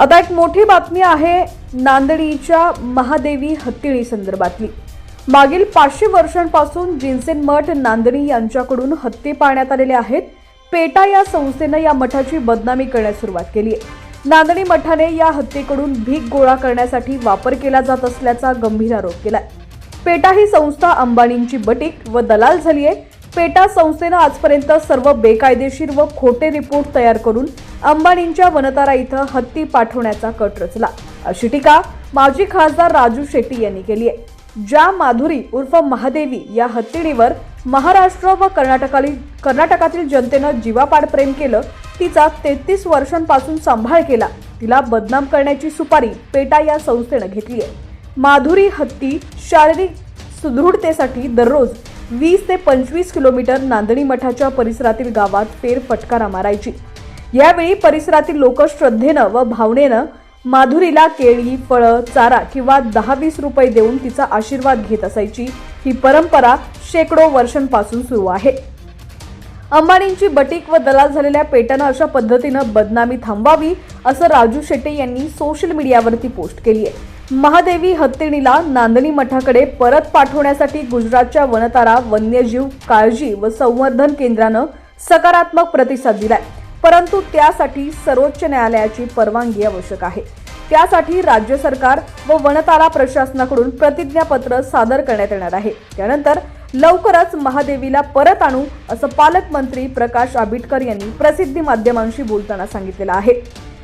आता एक मोठी बातमी आहे नांदणीच्या महादेवी हत्तीळी संदर्भातली. मागील पाचशे वर्षांपासून जिनसेन मठ नांदणी यांच्याकडून हत्ती पाळण्यात आलेले आहेत. पेटा या संस्थेनं या मठाची बदनामी करण्यास सुरुवात केली आहे. नांदणी मठाने या हत्येकडून भीक गोळा करण्यासाठी वापर केला जात असल्याचा गंभीर आरोप केलाय. पेटा ही संस्था अंबानींची बटीक व दलाल झाली आहे पेटा संस्थेनं आजपर्यंत सर्व बेकायदेशीर व खोटे रिपोर्ट तयार करून अंबानींच्या वनतारा इथं हत्ती पाठवण्याचा कट रचला. अशी टीका माजी खासदार राजू शेट्टी यांनी केली आहे. ज्या माधुरी उर्फ महादेवी या हत्तीणीवर महाराष्ट्र व कर्नाटकातील कर्नाटकातील जनतेनं जीवापाड प्रेम केलं तिचा तेहतीस वर्षांपासून सांभाळ केला. तिला बदनाम करण्याची सुपारी पेटा या संस्थेनं घेतली आहे. माधुरी हत्ती शारीरिक सुदृढतेसाठी दररोज वीस ते पंचवीस किलोमीटर नांदणी मठाच्या परिसरातील गावात फेरफटकारा मारायची. यावेळी परिसरातील लोक श्रद्धेनं व भावनेनं माधुरीला केळी फळं चारा किंवा दहा वीस रुपये देऊन तिचा आशीर्वाद घेत असायची. ही परंपरा शेकडो वर्षांपासून सुरू आहे. अंबानींची बटीक व दलाल झालेल्या पेटानं अशा पद्धतीनं बदनामी थांबवावी असं राजू शेट्टे यांनी सोशल मीडियावरती पोस्ट केली आहे. महादेवी हत्तीणीला नांदणी मठाकडे परत पाठवण्यासाठी गुजरातच्या वनतारा वन्यजीव काळजी व संवर्धन केंद्रानं सकारात्मक प्रतिसाद दिलाय. परंतु त्यासाठी सर्वोच्च न्यायालयाची परवानगी आवश्यक आहे. त्यासाठी राज्य सरकार व वनतारा प्रशासनाकडून प्रतिज्ञापत्र सादर करण्यात येणार आहे. त्यानंतर लवकरच महादेवीला परत आणू असं पालकमंत्री प्रकाश आंबेडकर यांनी प्रसिद्धी माध्यमांशी बोलताना सांगितलेलं आहे.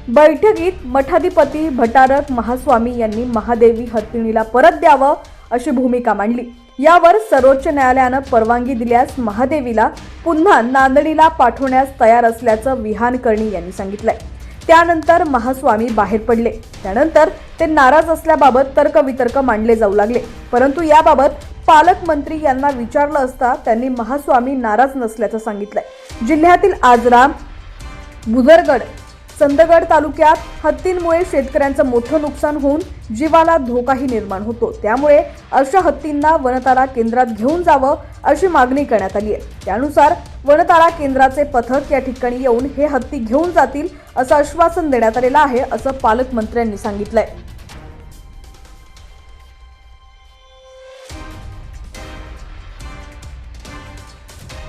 बैठकीत मठाधिपती भटारक महास्वामी यांनी महादेवी हत्तीणीला परत द्यावं अशी भूमिका मांडली. यावर सर्वोच्च न्यायालयानं परवानगी दिल्यास महादेवीला पुन्हा नांदणीला पाठवण्यास तयार असल्याचं विहानकर्णी यांनी सांगितलंय. त्यानंतर महास्वामी बाहेर पडले. त्यानंतर ते नाराज असल्याबाबत तर्कवितर्क मांडले जाऊ लागले. परंतु याबाबत पालकमंत्री यांना विचारलं असता त्यांनी महास्वामी नाराज नसल्याचं सांगितलंय. जिल्ह्यातील आजरा भुदरगड चंदगड तालुक्यात हत्तींमुळे शेतकऱ्यांचं मोठं नुकसान होऊन जीवाला धोकाही निर्माण होतो. त्यामुळे अशा हत्तींना वनतारा केंद्रात घेऊन जावं अशी मागणी करण्यात आली आहे. त्यानुसार वनतारा केंद्राचे पथक या ठिकाणी येऊन हे हत्ती घेऊन जातील असं आश्वासन देण्यात आलेलं आहे असं पालकमंत्र्यांनी सांगितलंय.